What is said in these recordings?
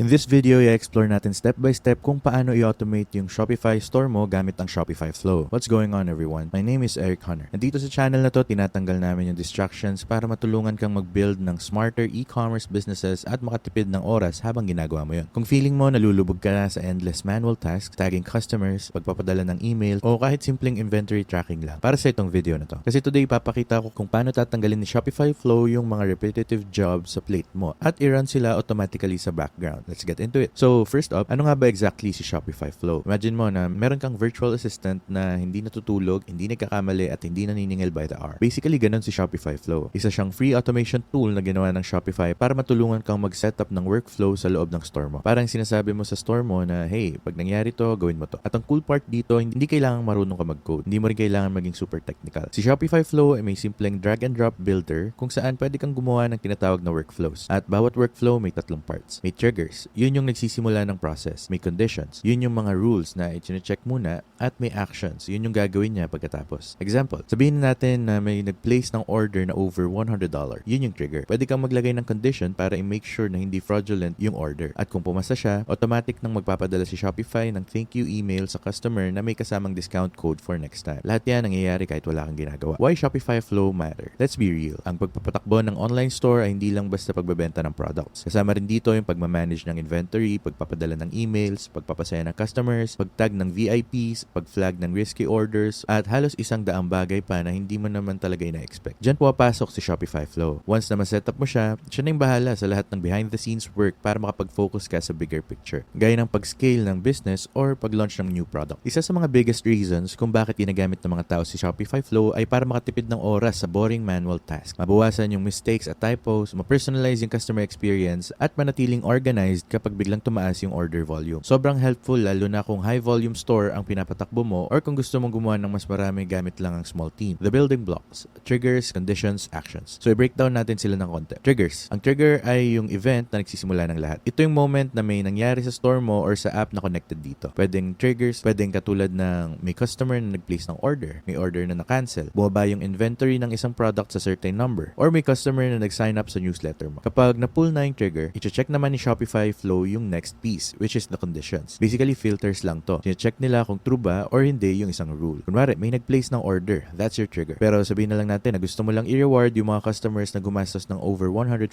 In this video, i-explore natin step by step kung paano i-automate yung Shopify store mo gamit ang Shopify Flow. What's going on everyone? My name is Eric Hunter. Nandito sa channel na to, tinatanggal namin yung distractions para matulungan kang mag-build ng smarter e-commerce businesses at makatipid ng oras habang ginagawa mo yun. Kung feeling mo nalulubog ka na sa endless manual tasks, tagging customers, pagpapadala ng email, o kahit simpleng inventory tracking lang, para sa itong video na to. Kasi today, papakita ko kung paano tatanggalin ni Shopify Flow yung mga repetitive jobs sa plate mo at i-run sila automatically sa background. Let's get into it. So, first up, ano nga ba exactly si Shopify Flow? Imagine mo na meron kang virtual assistant na hindi natutulog, hindi nagkakamali, at hindi naniningil by the hour. Basically, ganun si Shopify Flow. Isa siyang free automation tool na ginawa ng Shopify para matulungan kang mag-setup ng workflow sa loob ng store mo. Parang sinasabi mo sa store mo na, hey, pag nangyari to, gawin mo to. At ang cool part dito, hindi kailangan marunong ka mag-code. Hindi mo rin kailangan maging super technical. Si Shopify Flow ay may simpleng drag and drop builder kung saan pwede kang gumawa ng tinatawag na workflows. At bawat workflow may tatlong parts. May triggers, yun yung nagsisimula ng process. May conditions, yun yung mga rules na i-check muna. At may actions, yun yung gagawin niya pagkatapos. Example, sabihin natin na may nag-place ng order na over $100. Yun yung trigger. Pwede kang maglagay ng condition para i-make sure na hindi fraudulent yung order. At kung pumasa siya, automatic nang magpapadala si Shopify ng thank you email sa customer na may kasamang discount code for next time. Lahat yan nangyayari kahit wala kang ginagawa. Why Shopify Flow matter? Let's be real. Ang pagpapatakbo ng online store ay hindi lang basta pagbebenta ng products. Kasama rin dito yung pagmamanage ng inventory, pagpapadala ng emails, pagpapasaya ng customers, pagtag ng VIPs, pag-flag ng risky orders, at halos isang daang bagay pa na hindi mo naman talaga ina-expect. Diyan pumapasok si Shopify Flow. Once na ma-setup mo siya, siya na yung bahala sa lahat ng behind-the-scenes work para makapag-focus ka sa bigger picture. Gaya ng pag-scale ng business or pag-launch ng new product. Isa sa mga biggest reasons kung bakit ginagamit ng mga tao si Shopify Flow ay para makatipid ng oras sa boring manual task. Mabawasan yung mistakes at typos, ma-personalize yung customer experience, at manatiling organized kapag biglang tumaas yung order volume. Sobrang helpful lalo na kung high volume store ang pinapatakbo mo or kung gusto mong gumawa ng mas marami gamit lang ang small team. The building blocks, triggers, conditions, actions. So i-breakdown natin sila ng konti. Triggers. Ang trigger ay yung event na nagsisimula ng lahat. Ito yung moment na may nangyari sa store mo or sa app na connected dito. Pwedeng triggers, pwedeng katulad ng may customer na nag-place ng order, may order na na-cancel, bumaba yung inventory ng isang product sa certain number, or may customer na nag-sign up sa newsletter mo. Kapag na-pull na yung trigger, i-check naman ni Shopify Flow yung next piece, which is the conditions. Basically, filters lang to. I-check nila kung true ba or hindi yung isang rule. Kunwari, may nag-place ng order. That's your trigger. Pero sabihin na lang natin na gusto mo lang i-reward yung mga customers na gumastos ng over $150.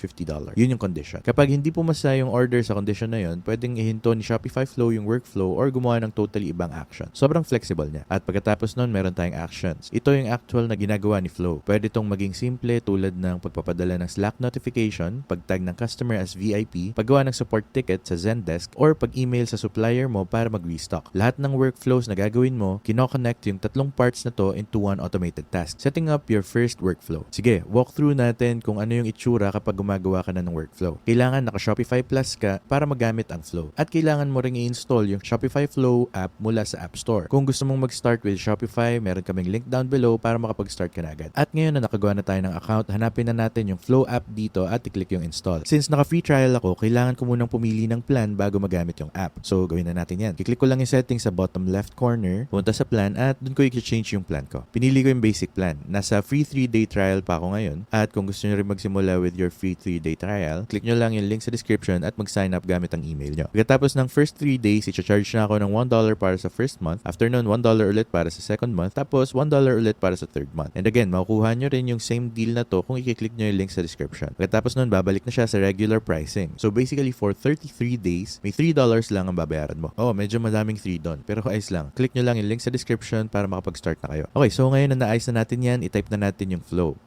Yun yung condition. Kapag hindi pumasa yung order sa condition na yun, pwedeng ihinto ni Shopify Flow yung workflow or gumawa ng totally ibang action. Sobrang flexible niya. At pagkatapos nun, meron tayong actions. Ito yung actual na ginagawa ni Flow. Pwede itong maging simple tulad ng pagpapadala ng Slack notification, pagtag ng customer as VIP, paggawa ng support ticket sa Zendesk, or pag-email sa supplier mo para mag-restock. Lahat ng workflows na gagawin mo, kinoconnect yung tatlong parts na to into one automated task. Setting up your first workflow. Sige, walk through natin kung ano yung itsura kapag gumagawa ka na ng workflow. Kailangan naka Shopify Plus ka para magamit ang Flow. At kailangan mo ring i-install yung Shopify Flow app mula sa App Store. Kung gusto mong mag-start with Shopify, meron kaming link down below para makapag-start ka na agad. At ngayon na nakagawa na tayo ng account, hanapin na natin yung Flow app dito at i-click yung install. Since naka-free trial ako, kailangan ko munang pumili ng plan bago magamit yung app. So, gawin na natin yan. Kiklik ko lang yung settings sa bottom left corner, punta sa plan at dun ko i-change yung plan ko. Pinili ko yung basic plan. Nasa free 3-day trial pa ako ngayon. At kung gusto nyo rin magsimula with your free 3-day trial, click nyo lang yung link sa description at mag-sign up gamit ang email nyo. Pagkatapos ng first 3 days, i-charge na ako ng $1 para sa first month. After nun, $1 ulit para sa second month. Tapos, $1 ulit para sa third month. And again, makukuha nyo rin yung same deal na to kung i-click nyo yung link sa description. Pagkatapos nun, babalik na siya sa regular pricing. So basically, for 33 days, may $3 lang ang babayaran mo. Oh, medyo madaming 3 doon. Pero ayos lang. Click nyo lang yung link sa description para makapag-start na kayo. Okay, so ngayon na naayos na natin yan, i-type na natin yung flow.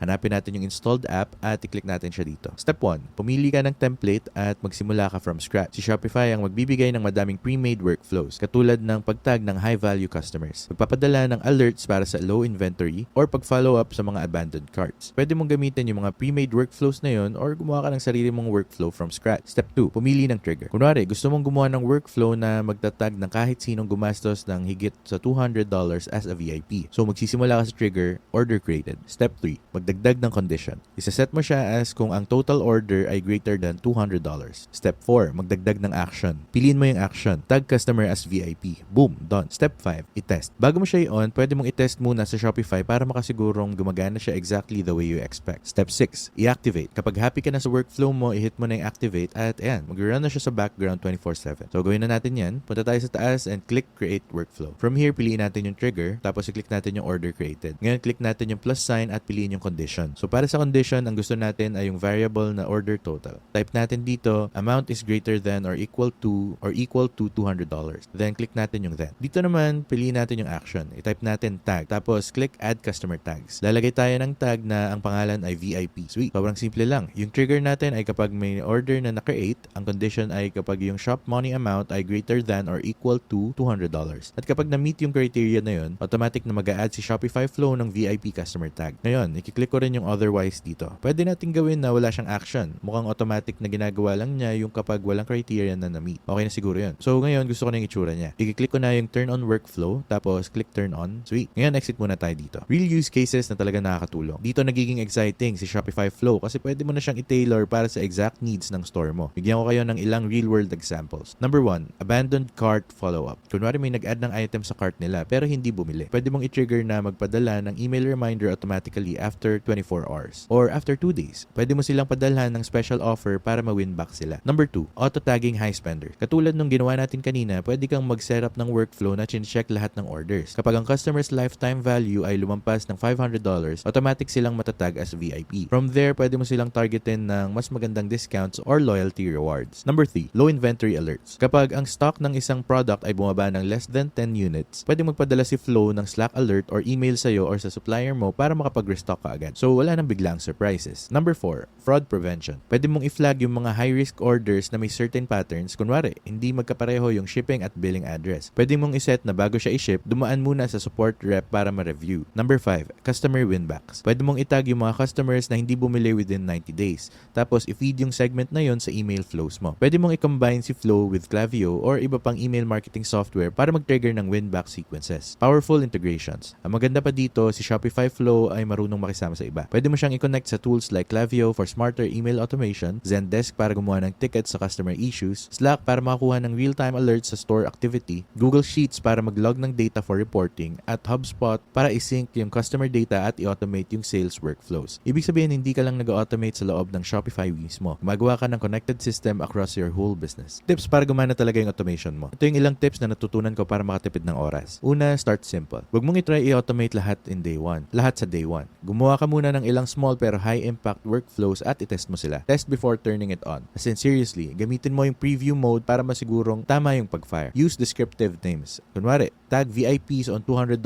Hanapin natin yung installed app at i-click natin siya dito. Step 1. Pumili ka ng template at magsimula ka from scratch. Si Shopify ang magbibigay ng madaming pre-made workflows katulad ng pagtag ng high-value customers, pagpapadala ng alerts para sa low inventory, or pag-follow up sa mga abandoned carts. Pwede mong gamitin yung mga pre-made workflows na yun or gumawa ka ng sarili mong workflow from scratch. Step 2. Pumili ng trigger. Kunwari, gusto mong gumawa ng workflow na magtatag ng kahit sinong gumastos ng higit sa $200 as a VIP. So magsisimula ka sa trigger, order created. Step 3. Magdagdag magdagdag ng condition. Isaset mo siya as kung ang total order ay greater than $200. Step 4, magdagdag ng action. Piliin mo yung action. Tag customer as VIP. Boom, done. Step 5, i-test. Bago mo siya i-on, pwede mong i-test muna sa Shopify para makasigurong gumagana siya exactly the way you expect. Step 6, i-activate. Kapag happy ka na sa workflow mo, i-hit mo na yung activate at ayan, mag-run na siya sa background 24-7. So, gawin na natin yan. Punta tayo sa taas and click create workflow. From here, piliin natin yung trigger, tapos i-click natin yung order created. Ngayon, click natin yung plus sign at piliin yung condition. So, para sa condition, ang gusto natin ay yung variable na order total. Type natin dito, amount is greater than or equal to or equal to $200. Then, click natin yung then. Dito naman, piliin natin yung action. I-type natin tag. Tapos, click add customer tags. Lalagay tayo ng tag na ang pangalan ay VIP. Sweet. Sobrang simple lang. Yung trigger natin ay kapag may order na na-create, ang condition ay kapag yung shop money amount ay greater than or equal to $200. At kapag na-meet yung criteria na yun, automatic na mag-a-add si Shopify Flow ng VIP customer tag. Ngayon, ikiklik ko rin yung otherwise dito. Pwede natin gawin na wala siyang action. Mukhang automatic na ginagawa lang niya yung kapag walang criteria na na-meet. Okay na siguro yun. So ngayon, gusto ko na yung itsura niya. Ikiklik ko na yung turn on workflow, tapos click turn on. Sweet. Ngayon, exit muna tayo dito. Real use cases na talaga nakakatulong. Dito nagiging exciting si Shopify Flow kasi pwede mo na siyang i-tailor para sa exact needs ng store mo. Bigyan ko kayo ng ilang real-world examples. Number one, abandoned cart follow-up. Kunwari may nag-add ng item sa cart nila pero hindi bumili. Pwede mong i-trigger na magpadala ng email reminder automatically after 24 hours or after 2 days. Pwede mo silang padalhan ng special offer para ma-win back sila. Number 2, auto-tagging high spender. Katulad nung ginawa natin kanina, pwede kang mag-setup ng workflow na chin-check lahat ng orders. Kapag ang customer's lifetime value ay lumampas ng $500, automatic silang matatag as VIP. From there, pwede mo silang targetin ng mas magandang discounts or loyalty rewards. Number 3, low inventory alerts. Kapag ang stock ng isang product ay bumaba ng less than 10 units, pwede magpadala si Flow ng Slack alert or email sa'yo or sa supplier mo para makapag-restock ka. So, wala nang biglang surprises. Number 4, fraud prevention. Pwede mong i-flag yung mga high-risk orders na may certain patterns. Kunwari, hindi magkapareho yung shipping at billing address. Pwede mong iset na bago siya i-ship, dumaan muna sa support rep para ma-review. Number 5, customer winbacks. Pwede mong itag yung mga customers na hindi bumili within 90 days. Tapos, i-feed yung segment na yon sa email flows mo. Pwede mong i-combine si Flow with Klaviyo or iba pang email marketing software para mag-trigger ng winback sequences. Powerful integrations. Ang maganda pa dito, si Shopify Flow ay marunong makisama sa iba. Pwede mo siyang i-connect sa tools like Klaviyo for smarter email automation, Zendesk para gumawa ng tickets sa customer issues, Slack para makakuha ng real-time alerts sa store activity, Google Sheets para mag-log ng data for reporting, at HubSpot para i-sync yung customer data at i-automate yung sales workflows. Ibig sabihin, hindi ka lang nag-automate sa loob ng Shopify mismo. Magawa ka ng connected system across your whole business. Tips para gumana talaga yung automation mo. Ito yung ilang tips na natutunan ko para makatipid ng oras. Una, start simple. Huwag mong itry i-automate lahat in day one. Lahat sa day one. Gumawa ka muna ng ilang small pero high impact workflows at itest mo sila. Test before turning it on. As in, seriously, gamitin mo yung preview mode para masigurong tama yung pag-fire. Use descriptive names. Kunwari, tag VIPs on $200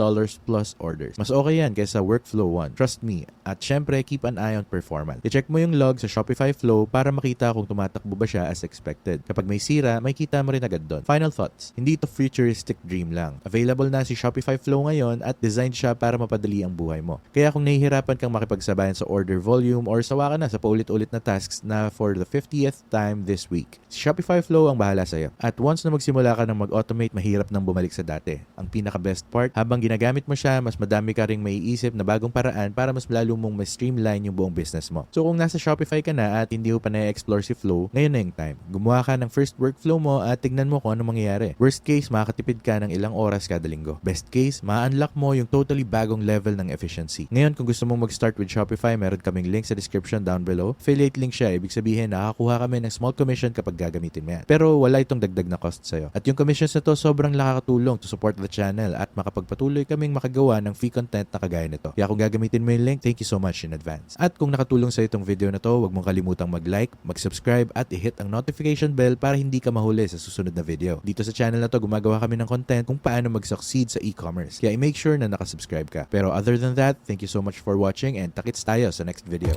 plus orders. Mas okay yan kaysa workflow 1. Trust me. At syempre, keep an eye on performance. I-check mo yung log sa Shopify Flow para makita kung tumatakbo ba siya as expected. Kapag may sira, may kita mo rin agad doon. Final thoughts. Hindi ito futuristic dream lang. Available na si Shopify Flow ngayon at designed siya para mapadali ang buhay mo. Kaya kung nahihirapan kang makipagsabayan sa order volume or sawa ka na sa paulit-ulit na tasks na for the 50th time this week, si Shopify Flow ang bahala sa'yo. At once na magsimula ka ng mag-automate, mahirap nang bumalik sa dati. Ang pinaka-best part, habang ginagamit mo siya, mas madami ka ring maiisip na bagong paraan para mas lalo mong ma-streamline yung buong business mo. So kung nasa Shopify ka na at hindi mo pa na-explore si Flow, ngayon na yung time. Gumawa ka ng first workflow mo at tignan mo kung ano mangyayari. Worst case, makakatipid ka ng ilang oras kada linggo. Best case, ma-unlock mo yung totally bagong level ng efficiency. Ngayon, kung gusto mong mag-start with Shopify, meron kaming link sa description down below. Affiliate link siya, ibig sabihin nakakuha kami ng small commission kapag gagamitin mo yan. Pero wala itong dagdag na cost sa'yo. At yung commissions na to sobrang nakakatulong to support the channel at makapagpatuloy kaming makagawa ng free content na kagaya nito. Kaya kung gagamitin mo yung link, thank you so much in advance. At kung nakatulong sa itong video na to, huwag mong kalimutang mag-like, mag-subscribe at i-hit ang notification bell para hindi ka mahuli sa susunod na video. Dito sa channel na to, gumagawa kami ng content kung paano mag-succeed sa e-commerce. Kaya i-make sure na nakasubscribe ka. Pero other than that, thank you so much for watching and takits tayo sa next video.